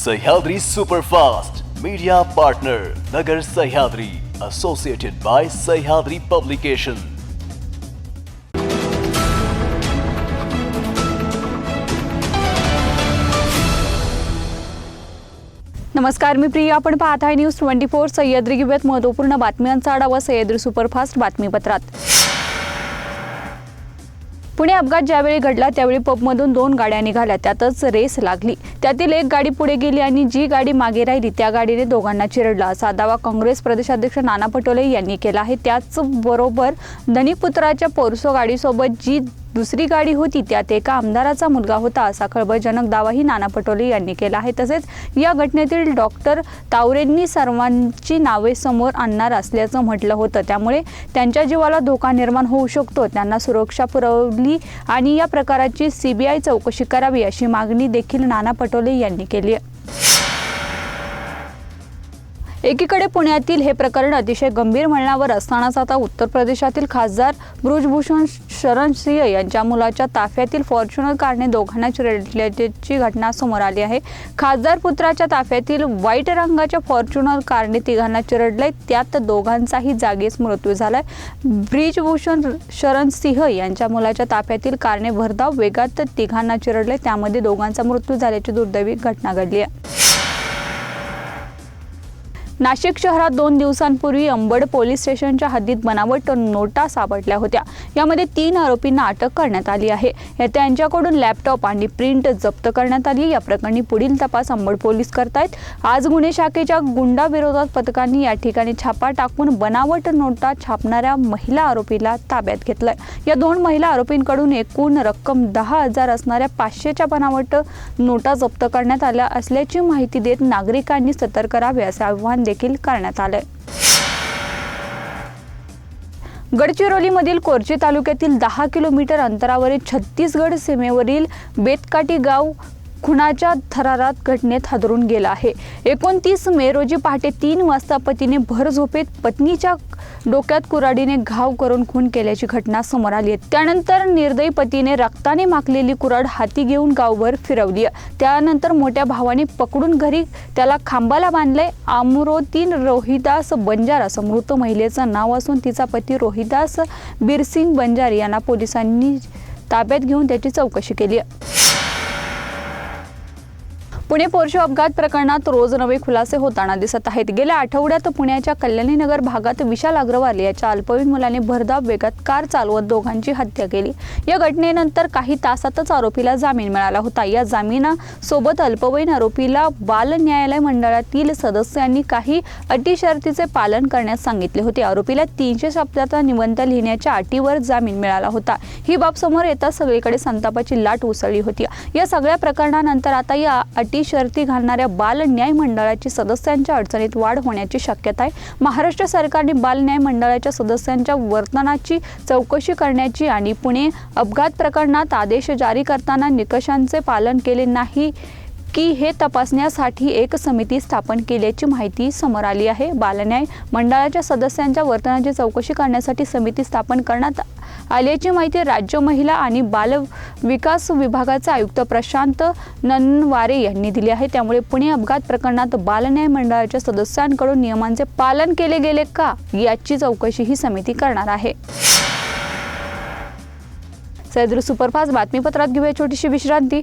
Sahyadri superfast media partner Nagar Sahyadri associated by Sahyadri publication नमस्कार मी प्रिया. आपण पाहत आहे न्यूज ट्वेंटी फोर सह्याद्री घेऊयात महत्त्वपूर्ण बातम्यांचा आढावा सह्याद्री सुपरफास्ट बातमीपत्रात. पुणे अपघात ज्यावेळी घडला त्यावेळी पबमधून दोन गाड्या निघाल्या. त्यातच रेस लागली. त्यातील एक गाडी पुढे गेली आणि जी गाडी मागे राहिली त्या गाडीने दोघांना चिरडला. असा दावा काँग्रेस प्रदेशाध्यक्ष नाना पटोले यांनी केला आहे. त्याचबरोबर धनिपुत्राच्या पोरसो गाडीसोबत जी दुसरी गाडी होती त्यात एका आमदाराचा मुलगा होता असा खळबळजनक दावाही नाना पटोले यांनी केला आहे. तसेच या घटनेतील डॉक्टर तावरेंनी सर्वांची नावे समोर आणणार असल्याचं म्हटलं होतं. त्यामुळे त्यांच्या जीवाला धोका निर्माण होऊ शकतो. त्यांना सुरक्षा पुरवली आणि या प्रकाराची सीबीआय चौकशी करावी अशी मागणी देखील नाना पटोले यांनी केली एकीकडे पुण्यातील हे प्रकरण अतिशय गंभीर म्हणण्यावर असतानाच आता उत्तर प्रदेशातील खासदार ब्रुजभूषण शरण सिंह यांच्या मुलाच्या ताफ्यातील फॉर्च्युनर कारने दोघांना चिरडल्याची घटना समोर आली आहे. खासदार पुत्राच्या ताफ्यातील व्हाईट रंगाच्या फॉर्च्युनर कारने तिघांना चिरडलंय त्यात दोघांचाही जागीच मृत्यू झालाय. ब्रिजभूषण शरण सिंह यांच्या मुलाच्या ताफ्यातील कारने भरधाव वेगात तिघांना चिरडले त्यामध्ये दोघांचा मृत्यू झाल्याची दुर्दैवी घटना घडली आहे. नाशिक शहरात दोन दिवसांपूर्वी अंबड पोलीस स्टेशनच्या हद्दीत बनावट नोटा सापडल्या होत्या. यामध्ये तीन आरोपींना अटक करण्यात आली आहे. या त्यांच्याकडून लॅपटॉप आणि प्रिंट जप्त करण्यात आली. या प्रकरणी पुढील तपास अंबड पोलीस करतायत. आज गुन्हे शाखेच्या गुंडाविरोधात पथकांनी या ठिकाणी छापा टाकून बनावट नोटा छापणाऱ्या महिला आरोपीला ताब्यात घेतलंय. या दोन महिला आरोपींकडून एकूण रक्कम दहा हजार असणाऱ्या पाचशेच्या बनावट नोटा जप्त करण्यात आल्या असल्याची माहिती देत नागरिकांनी सतर्क करावे असे आवाहन देखील करण्यात आले. गडचिरोलीमधील कोरची तालुक्यातील दहा किलोमीटर अंतरावरील छत्तीसगड सीमेवरील बेतकाटी गाव खुनाच्या थरारात घटनेत हादरून गेला आहे. एकोणतीस मे रोजी पहाटे तीन वाजता पतीने भर झोपेत पत्नीच्या डोक्यात कुराडीने घाव करून खून केल्याची घटना समोर आली आहे. त्यानंतर निर्दयी पतीने रक्ताने माखलेली कुराड हाती घेऊन गावभर फिरवली त्यानंतर मोठ्या भावाने पकडून घरी त्याला खांबाला बांधले आमरोतीन रोहिदास बंजार असं मृत महिलेचं नाव असून तिचा पती रोहिदास बिरसिंग बंजार यांना पोलिसांनी ताब्यात घेऊन त्याची चौकशी केली पुणे पोर्शो अपघात प्रकरणात रोज नवे खुलासे होताना दिसत आहेत. गेल्या आठवड्यात पुण्याच्या कल्याणीनगर भागात विशाल अग्रवाल याच्या अल्पवयीन मुलाने भरधाव वेगात कार चालवत दोघांची हत्या केली. या घटनेनंतर काही तासातच आरोपीला जामीन मिळाला होता. या जामिनासोबत अल्पवयीन आरोपीला बाल न्यायालय मंडळातील सदस्यांनी काही अटी शर्तीचे पालन करण्यास सांगितले होते. आरोपीला तीनशे शब्दाचा निबंध लिहिण्याच्या अटीवर जामीन मिळाला होता. ही बाब समोर येताच सगळीकडे संतापाची लाट उसळली होती. या सगळ्या प्रकरणानंतर आता या अटी शर्ती घालणाऱ्या बाल न्याय मंडळाची सदस्यांच्या अडचणीत वाढ होण्याची शक्यता आहे. महाराष्ट्र सरकारने बाल न्याय मंडळाच्या सदस्यांच्या वर्तनाची चौकशी करण्याची आणि पुणे अपघात प्रकरणात आदेश जारी करताना निकषांचे पालन केले नाही. की हे तपासण्यासाठी एक समिती स्थापन केल्याची माहिती समोर आली आहे. बालन्याय मंडळाच्या सदस्यांच्या वर्तनाची चौकशी करण्यासाठी समिती स्थापन करण्यात आल्याची माहिती राज्य महिला आणि बाल विकास विभागाचे आयुक्त प्रशांत ननवारे यांनी दिली आहे. त्यामुळे पुणे अपघात प्रकरणात बालन्याय मंडळाच्या सदस्यांकडून नियमांचे पालन केले गेले का याची चौकशी ही समिती करणार आहे. सैद्र सुपरफास्ट बातमीपत्रात घेऊया छोटीशी विश्रांती.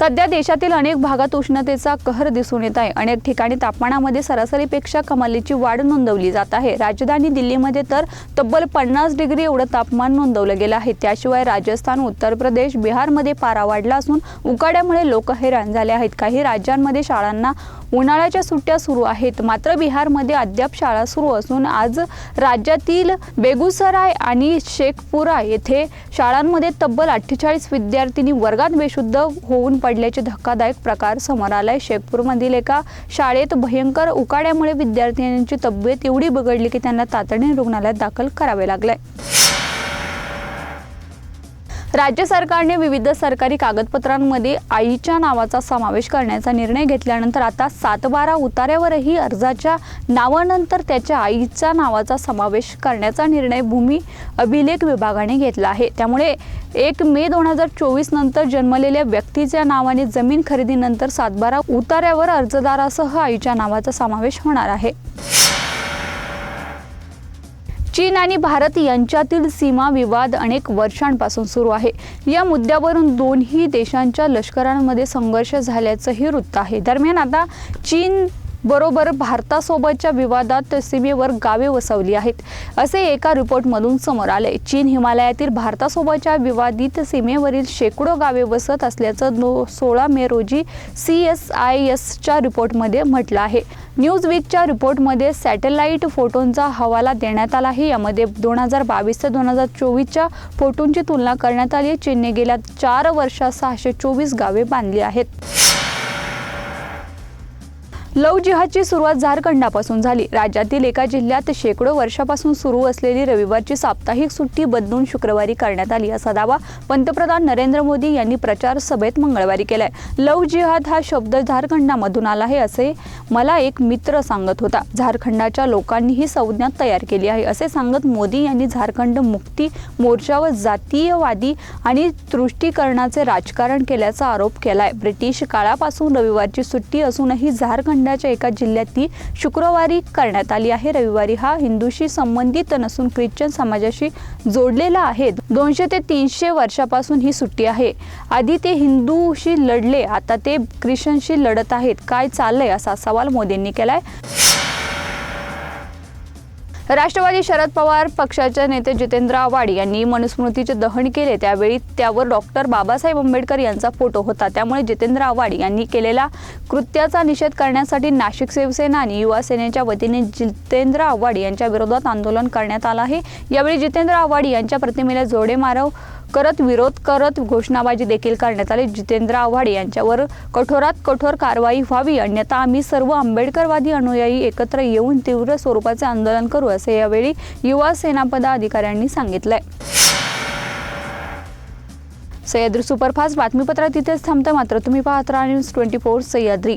सध्या देशातील अनेक भागात उष्णतेचा कहर दिसून येत आहे. अनेक ठिकाणी तापमानामध्ये सरासरीपेक्षा कमालीची वाढ नोंदवली जात आहे. राजधानी दिल्लीमध्ये तर तब्बल पन्नास डिग्री एवढं तापमान नोंदवलं गेलं आहे. त्याशिवाय राजस्थान उत्तर प्रदेश बिहारमध्ये पारा वाढला असून उकाड्यामुळे लोक हैराण झाले आहेत. काही राज्यांमध्ये शाळांना उन्हाळ्याच्या सुट्ट्या सुरू आहेत. मात्र बिहारमध्ये अद्याप शाळा सुरू असून आज राज्यातील बेगुसराय आणि शेखपुरा येथे शाळांमध्ये तब्बल अठ्ठेचाळीस विद्यार्थिनी वर्गात बेशुद्ध होऊन पडल्याचे धक्कादायक प्रकार समोर आलाय. शेखपूरमधील एका शाळेत भयंकर उकाड्यामुळे विद्यार्थ्यांची तब्येत एवढी बिघडली की त्यांना तातडीने रुग्णालयात दाखल करावे लागले. राज्य सरकारने विविध सरकारी कागदपत्रांमध्ये आईच्या नावाचा समावेश करण्याचा निर्णय घेतल्यानंतर आता सातबारा उतार्यावरही अर्जाच्या नावानंतर त्याच्या आईच्या नावाचा समावेश करण्याचा निर्णय भूमी अभिलेख विभागाने घेतला आहे. त्यामुळे एक मे दोन हजार चोवीस नंतर जन्मलेल्या व्यक्तीच्या नावाने जमीन खरेदीनंतर सातबारा उतार्यावर अर्जदारासह आईच्या नावाचा समावेश होणार आहे. चीन आणि भारत यांच्यातील सीमा विवाद अनेक वर्षांपासून सुरू आहे. या मुद्द्यावरून दोन्ही देशांच्या लष्करांमध्ये संघर्ष झाल्याचंही वृत्त आहे. दरम्यान आता चीन बरोबर भारतासोबतच्या विवादात सीमेवर गावे वसवली आहेत. असे एका रिपोर्टमधून समोर आले. चीन हिमालयातील भारतासोबतच्या विवादित सीमेवरील शेकडो गावे वसत असल्याचं नो सोळा मे रोजी सी एस आय एसच्या रिपोर्टमध्ये म्हटलं आहे. न्यूज वीकच्या रिपोर्टमध्ये सॅटेलाईट फोटोंचा हवाला देण्यात आला आहे. यामध्ये दोन हजार बावीस ते दोन हजार चोवीसच्या फोटोंची तुलना करण्यात आली. चीनने गेल्या चार वर्षात सहाशे चोवीस गावे बांधली आहेत. लव जिहादची सुरुवात झारखंडापासून झाली. राज्यातील एका जिल्ह्यात शेकडो वर्षापासून सुरू असलेली रविवारची साप्ताहिक सुट्टी बदलून शुक्रवारी करण्यात आली असा दावा पंतप्रधान नरेंद्र मोदी यांनी प्रचार सभेत मंगळवारी केलाय. लव जिहाद हा शब्द झारखंडामधून आला आहे असे मला एक मित्र सांगत होता. झारखंडाच्या लोकांनी ही संज्ञा तयार केली आहे असे सांगत मोदी यांनी झारखंड मुक्ती मोर्चावर जातीयवादी आणि तुष्टीकरणाचे राजकारण केल्याचा आरोप केलाय. ब्रिटिश काळापासून रविवारची सुट्टी असूनही झारखंड झारखंडाच्या एका जिल्ह्यात ती शुक्रवारी करण्यात आली आहे. रविवारी हा हिंदूशी संबंधित नसून ख्रिश्चन समाजाशी जोडलेला आहे. दोनशे ते तीनशे वर्षापासून ही सुट्टी आहे. आधी ते हिंदूशी लढले आता ते ख्रिश्चनशी लढत आहेत. काय चाललंय असा सवाल मोदींनी केलाय. राष्ट्रवादी शरद पवार पक्षाचे नेते जितेंद्र आव्हाड यांनी मनुस्मृतीचे दहन केले. त्यावेळी त्यावर डॉक्टर बाबासाहेब आंबेडकर यांचा फोटो होता. त्यामुळे जितेंद्र आव्हाड यांनी केलेल्या कृत्याचा निषेध करण्यासाठी नाशिक शिवसेना आणि युवा सेनेच्या वतीने जितेंद्र आव्हाड यांच्या विरोधात आंदोलन करण्यात आलं आहे. यावेळी जितेंद्र आव्हाड यांच्या प्रतिमेला जोडे मारव करत विरोध करत घोषणाबाजी देखील करण्यात आली. जितेंद्र आव्हाड यांच्यावर कठोरात कठोर कारवाई व्हावी अन्यथा आम्ही सर्व आंबेडकरवादी अनुयायी एकत्र येऊन तीव्र स्वरूपाचे आंदोलन करू असे यावेळी युवा सेना पदाधिकाऱ्यांनी सांगितलंय. सह्याद्री सुपरफास्ट बातमीपत्रात तिथेच थांबतं. मात्र तुम्ही पाहत राहा न्यूज ट्वेंटी फोर सह्याद्री.